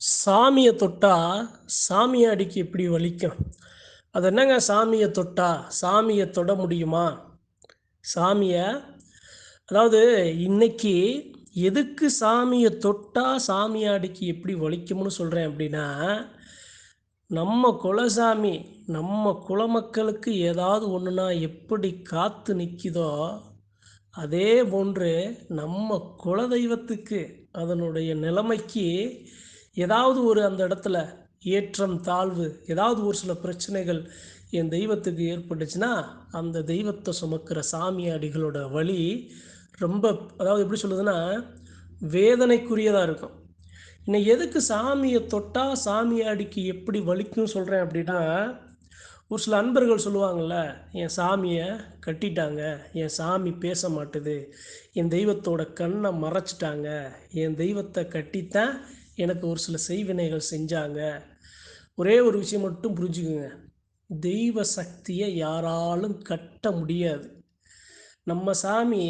சாமியை தொட்டா சாமியாடிக்கு எப்படி வலிக்கும்? அது என்னங்க சாமியை தொட்டா? சாமியை தொட முடியுமா? சாமியை அதாவது இன்னைக்கு எதுக்கு சாமியை தொட்டா சாமியாடிக்கு எப்படி வலிக்கும்னு சொல்கிறேன் அப்படின்னா நம்ம குலசாமி நம்ம குலமக்களுக்கு ஏதாவது ஒன்றுனா எப்படி காத்து நிற்கிதோ அதே போன்று நம்ம குலதெய்வத்துக்கு அதனுடைய நிலைமைக்கு ஏதாவது ஒரு அந்த இடத்துல ஏற்றம் தாழ்வு ஏதாவது ஒரு சில பிரச்சனைகள் என் தெய்வத்துக்கு ஏற்பட்டுச்சுன்னா அந்த தெய்வத்தை சுமக்கிற சாமியாடிகளோட வழி ரொம்ப அதாவது எப்படி சொல்லுதுன்னா வேதனைக்குரியதாக இருக்கும். இன்னைக்கு எதுக்கு சாமியை தொட்டால் சாமியாடிக்கு எப்படி வலிக்கும் சொல்கிறேன் அப்படின்னா ஒரு சில அன்பர்கள் சொல்லுவாங்கள்ல என் சாமியை கட்டிட்டாங்க என் சாமி பேச மாட்டுது என் தெய்வத்தோட கண்ணை மறைச்சிட்டாங்க என் தெய்வத்தை கட்டித்தான் எனக்கு ஒரு சில செய்வினைகள் செஞ்சாங்க. ஒரே ஒரு விஷயம் மட்டும் புரிஞ்சுக்குங்க. தெய்வ சக்தியை யாராலும் கட்ட முடியாது. நம்ம சாமி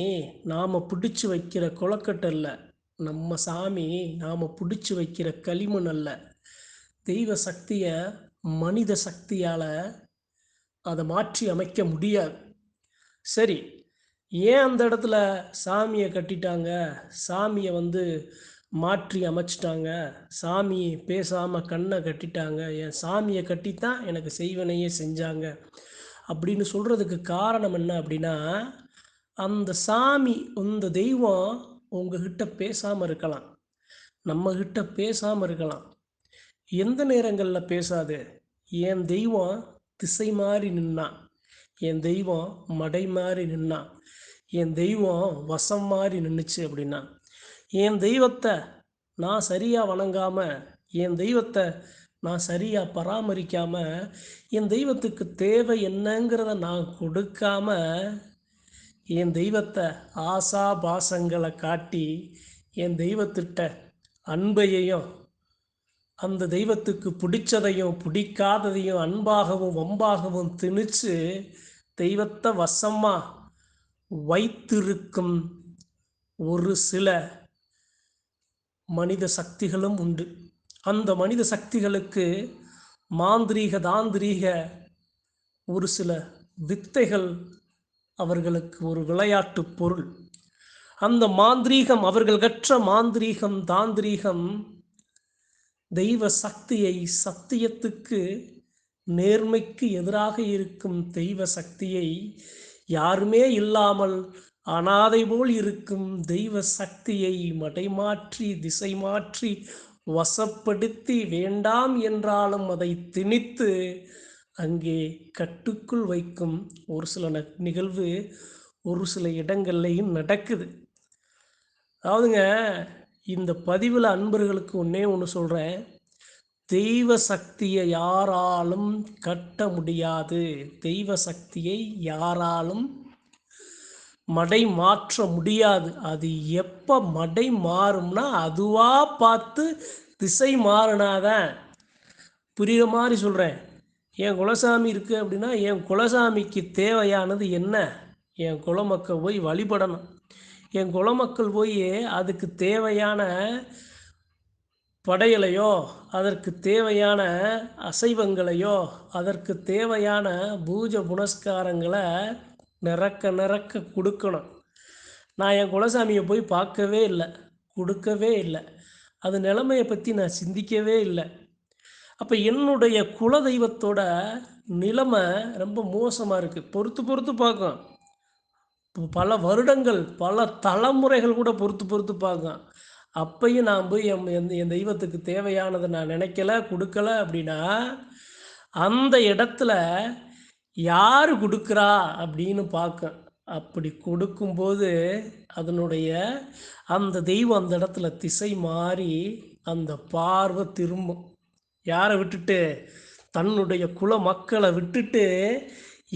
நாம் பிடிச்சி வைக்கிற கொலக்கட்டை இல்லை நம்ம சாமி நாம் பிடிச்சி வைக்கிற களிமண் அல்ல. தெய்வ சக்தியை மனித சக்தியால் அதை மாற்றி அமைக்க முடியாது. சரி ஏன் அந்த இடத்துல சாமியை கட்டிட்டாங்க? சாமியை வந்து மாற்றி அமைச்சிட்டாங்க. சாமி பேசாமல் கண்ணை கட்டிட்டாங்க. என் சாமியை கட்டித்தான் எனக்கு செய்வனையே செஞ்சாங்க. அப்படின்னு சொல்கிறதுக்கு காரணம் என்ன அப்படின்னா அந்த சாமி அந்த தெய்வம் உங்ககிட்ட பேசாமல் இருக்கலாம். நம்மக்கிட்ட பேசாமல் இருக்கலாம். எந்த நேரங்களில் பேசாது? என் தெய்வம் திசை மாறி நின்னான் என் தெய்வம் மடை மாறி நின்னான் என் தெய்வம் வசம் மாறி நின்றுச்சு அப்படின்னா. என் தெய்வத்தை நான் சரியாக வணங்காமல் என் தெய்வத்தை நான் சரியாக பராமரிக்காமல் என் தெய்வத்துக்கு தேவை என்னங்கிறத நான் கொடுக்காம என் தெய்வத்தை ஆசா பாசங்களை காட்டி என் தெய்வத்திட்ட அன்பையையும் அந்த தெய்வத்துக்கு பிடிச்சதையும் பிடிக்காததையும் அன்பாகவும் வம்பாகவும் திணிச்சு தெய்வத்தை வசமாக வைத்திருக்கும் ஒரு சில மனித சக்திகளும் உண்டு. அந்த மனித சக்திகளுக்கு மாந்திரீக தாந்திரீக ஒரு சில வித்தைகள் அவர்களுக்கு ஒரு விளையாட்டு பொருள். அந்த மாந்திரீகம் அவர்கள் கற்ற மாந்திரீகம் தாந்திரீகம் தெய்வ சக்தியை சத்தியத்துக்கு நேர்மைக்கு எதிராக இருக்கும் தெய்வ சக்தியை யாருமே இல்லாமல் அனாதை போல் இருக்கும் தெய்வ சக்தியை மடைமாற்றி திசை மாற்றி வசப்படுத்தி வேண்டாம் என்றாலும் அதை திணித்து அங்கே கட்டுக்குள் வைக்கும் ஒரு சில நிகழ்வு ஒரு சில இடங்கள்லையும் நடக்குது. அதாவதுங்க இந்த பதிவில் அன்பர்களுக்கு ஒன்றே ஒன்று சொல்கிறேன் தெய்வ சக்தியை யாராலும் கட்ட முடியாது. தெய்வ சக்தியை யாராலும் மடை மாற்ற முடியாது. அது எப்போ மடை மாறும்னா அதுவாக பார்த்து திசை மாறினாதான். புரிகிற மாதிரி சொல்கிறேன் என் குலசாமி இருக்குது அப்படின்னா என் குலசாமிக்கு தேவையானது என்ன? என் குலமக்கள் போய் வழிபடணும். என் குலமக்கள் போய் அதுக்கு தேவையான படையலையோ அதற்கு தேவையான அசைவங்களையோ அதற்கு தேவையான பூஜை புனஸ்காரங்களை நிறக்க நிறக்க கொடுக்கணும். நான் என் குலசாமியை போய் பார்க்கவே இல்லை. கொடுக்கவே இல்லை. அது நிலைமையை பற்றி நான் சிந்திக்கவே இல்லை. அப்போ என்னுடைய குல தெய்வத்தோட நிலைமை ரொம்ப மோசமாக இருக்குது பொறுத்து பொறுத்து பார்க்கும் பல வருடங்கள் பல தலைமுறைகள் கூட பொறுத்து பொறுத்து பார்க்கும் அப்பையும் நான் போய் எம் என் என் தெய்வத்துக்கு தேவையானதை நான் நினைக்கல கொடுக்கல அப்படின்னா அந்த இடத்துல யார் கொடுக்குறா அப்படின்னு பார்க்க. அப்படி கொடுக்கும்போது அதனுடைய அந்த தெய்வம் அந்த இடத்துல திசை மாறி அந்த பார்வை திரும்பும். யாரை விட்டுட்டு? தன்னுடைய குல மக்களை விட்டுட்டு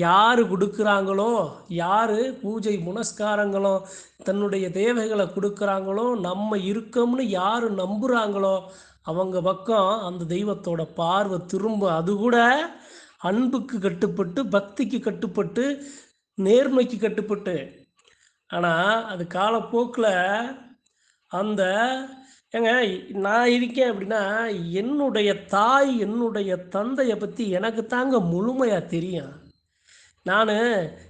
யார் கொடுக்குறாங்களோ யார் பூஜை புனஸ்காரங்களோ தன்னுடைய தேவைகளை கொடுக்குறாங்களோ நம்ம இருக்கோம்னு யார் நம்புகிறாங்களோ அவங்க பக்கம் அந்த தெய்வத்தோட பார்வை திரும்ப. அது கூட அன்புக்கு கட்டுப்பட்டு பக்திக்கு கட்டுப்பட்டு நேர்மைக்கு கட்டுப்பட்டு. ஆனால் அது காலப்போக்கில் அந்த ஏங்க நான் இருக்கேன் அப்படின்னா என்னுடைய தாய் என்னுடைய தந்தையை பற்றி எனக்கு தாங்க முழுமையாக தெரியும். நான்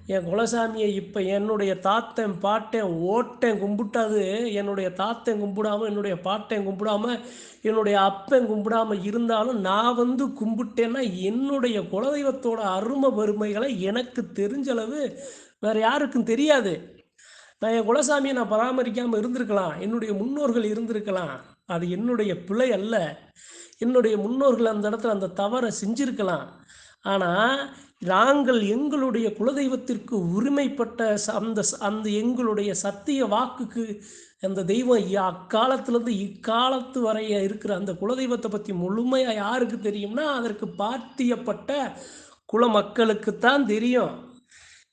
என் குலசாமியை இப்போ என்னுடைய தாத்தன் பாட்டேன் ஓட்டேன் கும்பிட்டாது என்னுடைய தாத்தன் கும்பிடாம என்னுடைய பாட்டேன் கும்பிடாம என்னுடைய அப்பன் கும்பிடாம இருந்தாலும் நான் வந்து கும்பிட்டேன்னா என்னுடைய குலதெய்வத்தோட அருமை பெருமைகளை எனக்கு தெரிஞ்சளவு வேறு யாருக்கும் தெரியாது. நான் என் குலசாமியை நான் பராமரிக்காமல் இருந்திருக்கலாம். என்னுடைய முன்னோர்கள் இருந்திருக்கலாம். அது என்னுடைய பிழை அல்ல. என்னுடைய முன்னோர்கள் அந்த இடத்துல அந்த தவறை செஞ்சிருக்கலாம். ஆனால் நாங்கள் எங்களுடைய குலதெய்வத்திற்கு உரிமைப்பட்ட அந்த அந்த எங்களுடைய சத்திய வாக்குக்கு அந்த தெய்வம் அக்காலத்திலேருந்து இக்காலத்து வரைய இருக்கிற அந்த குலதெய்வத்தை பற்றி முழுமையாக யாருக்கு தெரியும்னா அதற்கு பாத்தியப்பட்ட குல மக்களுக்குத்தான் தெரியும்.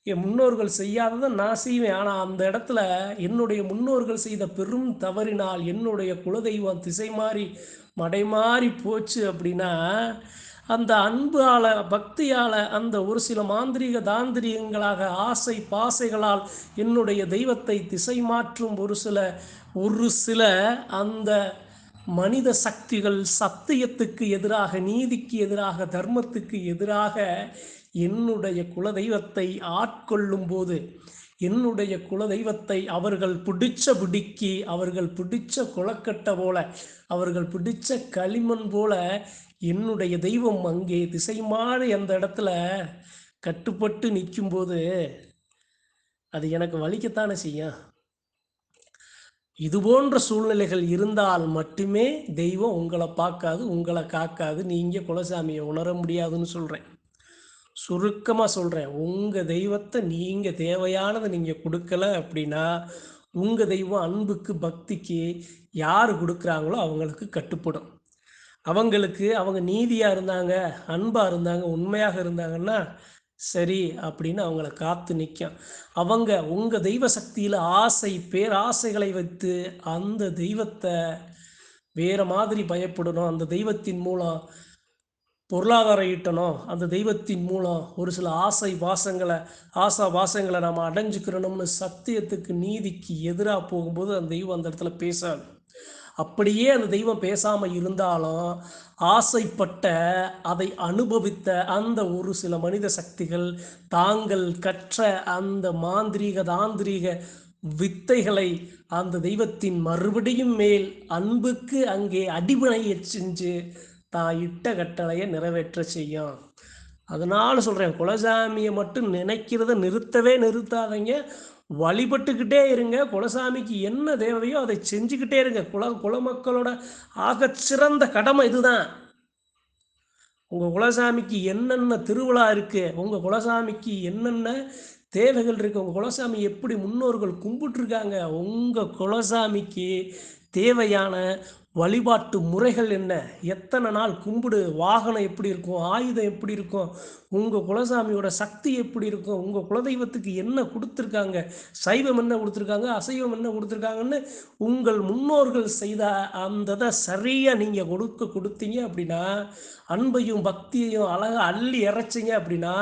என் முன்னோர்கள் செய்யாததை நான் செய்வேன். ஆனால் அந்த இடத்துல என்னுடைய முன்னோர்கள் செய்த பெரும் தவறினால் என்னுடைய குலதெய்வம் திசை மாறி மடை மாறி போச்சு அப்படின்னா அந்த அன்பால பக்தியால் அந்த ஒரு சில மாந்திரிக தாந்திரிகங்களாக ஆசை பாசைகளால் என்னுடைய தெய்வத்தை திசை மாற்றும் ஒரு சில ஒரு சில அந்த மனித சக்திகள் சத்தியத்துக்கு எதிராக நீதிக்கு எதிராக தர்மத்துக்கு எதிராக என்னுடைய குலதெய்வத்தை ஆட்கொள்ளும் போது என்னுடைய குலதெய்வத்தை அவர்கள் பிடிச்ச பிடிக்கி அவர்கள் பிடிச்ச குளக்கட்டை போல அவர்கள் பிடிச்ச களிமண் போல என்னுடைய தெய்வம் அங்கே திசை மாறி அந்த இடத்துல கட்டுப்பட்டு நிற்கும்போது அது எனக்கு வலிக்கத்தானே செய்யும்? இது போன்ற சூழ்நிலைகள் இருந்தால் மட்டுமே தெய்வம் உங்களை பார்க்காது உங்களை காக்காது. நீங்கள் குலசாமியை உணர முடியாதுன்னு சொல்கிறேன் சுருக்கமாக சொல்கிறேன் உங்கள் தெய்வத்தை நீங்கள் தேவையானதை நீங்கள் கொடுக்கல அப்படின்னா உங்கள் தெய்வம் அன்புக்கு பக்திக்கு யார் கொடுக்குறாங்களோ அவங்களுக்கு கட்டுப்படும். அவங்களுக்கு அவங்க நீதியாக இருந்தாங்க அன்பாக இருந்தாங்க உண்மையாக இருந்தாங்கன்னா சரி அப்படின்னு அவங்கள காத்து நிற்கும் அவங்க உங்கள் தெய்வ சக்தியில் ஆசை பேராசைகளை வைத்து அந்த தெய்வத்தை வேறு மாதிரி பயப்படணும். அந்த தெய்வத்தின் மூலம் பொருளாதாரம் ஈட்டணும். அந்த தெய்வத்தின் மூலம் ஒரு சில ஆசை வாசங்களை ஆசா வாசங்களை நம்ம அடைஞ்சுக்கிறணும்னு சத்தியத்துக்கு நீதிக்கு எதிராக போகும்போது அந்த தெய்வம் அந்த இடத்துல பேசாது. அப்படியே அந்த தெய்வம் பேசாமல் இருந்தாலும் ஆசைப்பட்ட அதை அனுபவித்த அந்த ஒரு சில மனித சக்திகள் தாங்கள் கற்ற அந்த மாந்திரீக தாந்திரீக வித்தைகளை அந்த தெய்வத்தின் மறுபடியும் மேல் அன்புக்கு அங்கே அடிபணையை செஞ்சு தான் இட்ட கட்டளையை நிறைவேற்ற செய்யும். அதனால சொல்கிறேன் குலசாமியை மட்டும் நினைக்கிறத நிறுத்தவே நிறுத்தாதீங்க. வழிபட்டுக்கிட்டே இருங்க. குலசாமிக்கு என்ன தேவையோ அதை செஞ்சுக்கிட்டே இருங்க. குல குலமக்களோட சிறந்த கடமை இதுதான். உங்கள் குலசாமிக்கு என்னென்ன திருவிழா இருக்குது உங்கள் குலசாமிக்கு என்னென்ன தேவைகள் இருக்குது உங்கள் குலசாமி எப்படி முன்னோர்கள் கும்பிட்டுருக்காங்க உங்கள் குலசாமிக்கு தேவையான வழிபாட்டு முறைகள் என்ன? எத்தனை நாள் கும்பிடு? வாகனம் எப்படி இருக்கும்? ஆயுதம் எப்படி இருக்கும்? உங்கள் குலசாமியோட சக்தி எப்படி இருக்கும்? உங்கள் குலதெய்வத்துக்கு என்ன கொடுத்துருக்காங்க? சைவம் என்ன கொடுத்துருக்காங்க? அசைவம் என்ன கொடுத்துருக்காங்கன்னு உங்கள் முன்னோர்கள் செய்த அந்ததை சரியாக நீங்கள் கொடுக்க கொடுத்தீங்க அப்படின்னா அன்பையும் பக்தியையும் அழகாக அள்ளி இறைச்சிங்க அப்படின்னா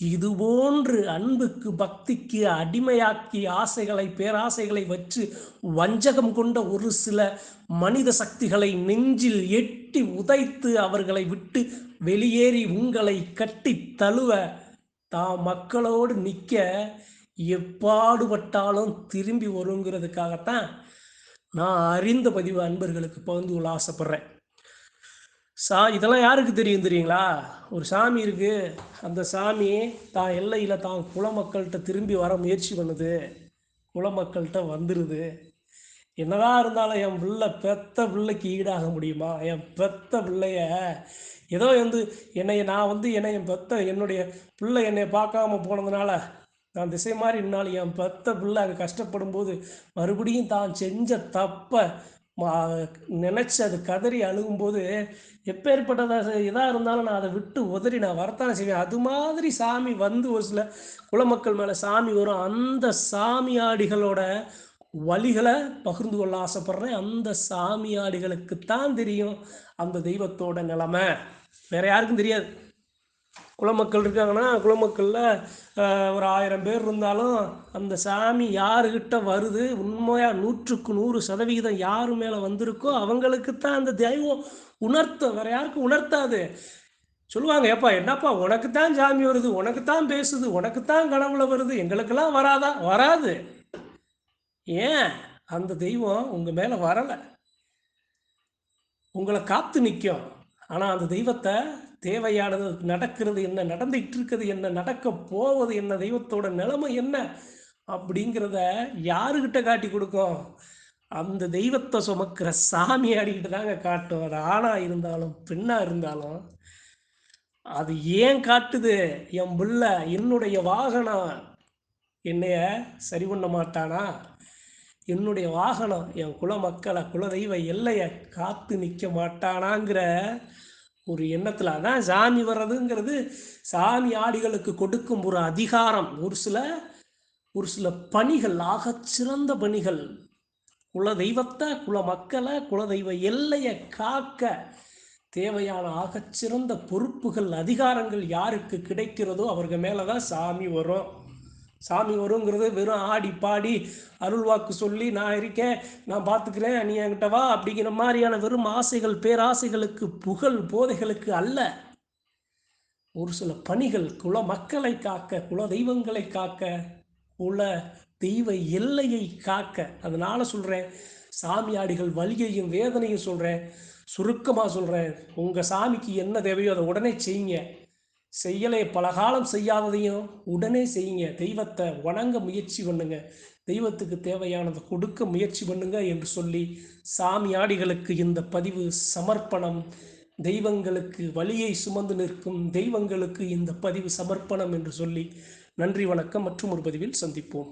இது போன்று அன்புக்கு பக்திக்கு அடிமையாக்கி ஆசைகளை பேராசைகளை வச்சு வஞ்சகம் கொண்ட ஒரு சில மனித சக்திகளை நெஞ்சில் எட்டி உதைத்து அவர்களை விட்டு வெளியேறி உங்களை கட்டி தழுவ தா மக்களோடு நிற்க எப்பாடுபட்டாலும் திரும்பி வருங்கிறதுக்காகத்தான் நான் அறிந்த பதிவு அன்பர்களுக்கு பகிர்ந்து கொள்ள ஆசைப்படுறேன். சா இதெல்லாம் யாருக்கு தெரியும் தெரியுங்களா? ஒரு சாமி இருக்குது அந்த சாமி தான் எல்லையில் தான் குலமக்கள்கிட்ட திரும்பி வர முயற்சி பண்ணுது. குலமக்கள்கிட்ட வந்துடுது என்னதான் இருந்தாலும் என் பிள்ளை பெத்த பிள்ளைக்கு ஈடாக முடியுமா? என் பெத்த பிள்ளைய ஏதோ வந்து என்னை நான் வந்து என்னை என் பெத்த என்னுடைய பிள்ளை என்னை பார்க்காம போனதுனால நான் திசை மாதிரி இருந்தாலும் என் பெத்த பிள்ளை அங்கே கஷ்டப்படும் போது மறுபடியும் தான் செஞ்ச தப்பை நினச்சி அது கதறி அழுகும்போது எப்பேற்பட்டதாக இதாக இருந்தாலும் நான் அதை விட்டு உதறி நான் வரத்தானே செய்வேன். அது மாதிரி சாமி வந்து ஒரு சில குலமக்கள் மேலே சாமி வரும். அந்த சாமியாடிகளோட வழிகளை பகிர்ந்து கொள்ள ஆசைப்பட்றேன். அந்த சாமியாடிகளுக்கு தான் தெரியும் அந்த தெய்வத்தோட நிலமை. வேற யாருக்கும் தெரியாது. குலமக்கள் இருக்காங்கன்னா குலமக்களில் ஒரு ஆயிரம் பேர் இருந்தாலும் அந்த சாமி யாருக்கிட்ட வருது? உண்மையாக நூற்றுக்கு நூறு சதவிகிதம் யார் மேலே வந்திருக்கோ அவங்களுக்கு தான் அந்த தெய்வம் உணர்த்தும் வேறு யாருக்கும் உணர்த்தாது. சொல்லுவாங்க ஏப்பா என்னப்பா உனக்கு தான் சாமி வருது உனக்கு தான் பேசுது உனக்கு தான் கனவுல வருது எங்களுக்கெல்லாம் வராதா? வராது. ஏன்? அந்த தெய்வம் உங்கள் மேலே வரலை. உங்களை காத்து நிற்கும் ஆனால் அந்த தெய்வத்தை தேவையானது நடக்கிறது என்ன நடந்துகிட்டு இருக்குது என்ன நடக்க போவது என்ன தெய்வத்தோட நிலைமை என்ன அப்படிங்கிறத யாருக்கிட்ட காட்டி கொடுக்கும்? அந்த தெய்வத்தை சுமக்கிற சாமி ஆடிக்கிட்டு தாங்க காட்டும். அது ஆணாக இருந்தாலும் பெண்ணாக இருந்தாலும் அது ஏன் காட்டுது? என் பிள்ள என்னுடைய வாகனம். என்னைய சரி பண்ண மாட்டானா? என்னுடைய வாகனம் என் குல மக்களை குலதெய்வ எல்லையை காத்து நிற்க மாட்டானாங்கிற ஒரு எண்ணத்தில். அதான் சாமி வர்றதுங்கிறது சாமி ஆடிகளுக்கு கொடுக்கும் ஒரு அதிகாரம். ஒரு சில ஒரு சில பணிகள் ஆகச்சிறந்த பணிகள். குல தெய்வத்தை குல மக்களை குலதெய்வ எல்லையை காக்க தேவையான ஆகச்சிறந்த பொறுப்புகள் அதிகாரங்கள் யாருக்கு கிடைக்கிறதோ அவர்கள் மேலே தான் சாமி வரும். சாமி வருங்கிறது வெறும் ஆடி பாடி அருள்வாக்கு சொல்லி நான் இருக்கேன் நான் பார்த்துக்கிறேன் நீ என்கிட்ட வா அப்படிங்கிற மாதிரியான வெறும் ஆசைகள் பேராசைகளுக்கு புகழ் போதைகளுக்கு அல்ல. ஒரு சில பணிகள் குல மக்களை காக்க குல தெய்வங்களை காக்க குல தெய்வ எல்லையை காக்க. அதனால சொல்கிறேன் சாமியாடிகள் வலியையும் வேதனையும் சொல்கிறேன் சுருக்கமாக சொல்கிறேன் உங்கள் சாமிக்கு என்ன தேவையோ அதை உடனே செய்யுங்க. செய்யலை பல காலம் செய்யாததையும் உடனே செய்யுங்க. தெய்வத்தை வணங்க முயற்சி பண்ணுங்க. தெய்வத்துக்கு தேவையானதை கொடுக்க முயற்சி பண்ணுங்க என்று சொல்லி சாமியாடிகளுக்கு இந்த பதிவு சமர்ப்பணம். தெய்வங்களுக்கு வழியை சுமந்து நிற்கும் தெய்வங்களுக்கு இந்த பதிவு சமர்ப்பணம் என்று சொல்லி நன்றி வணக்கம். மற்றும் ஒரு பதிவில் சந்திப்போம்.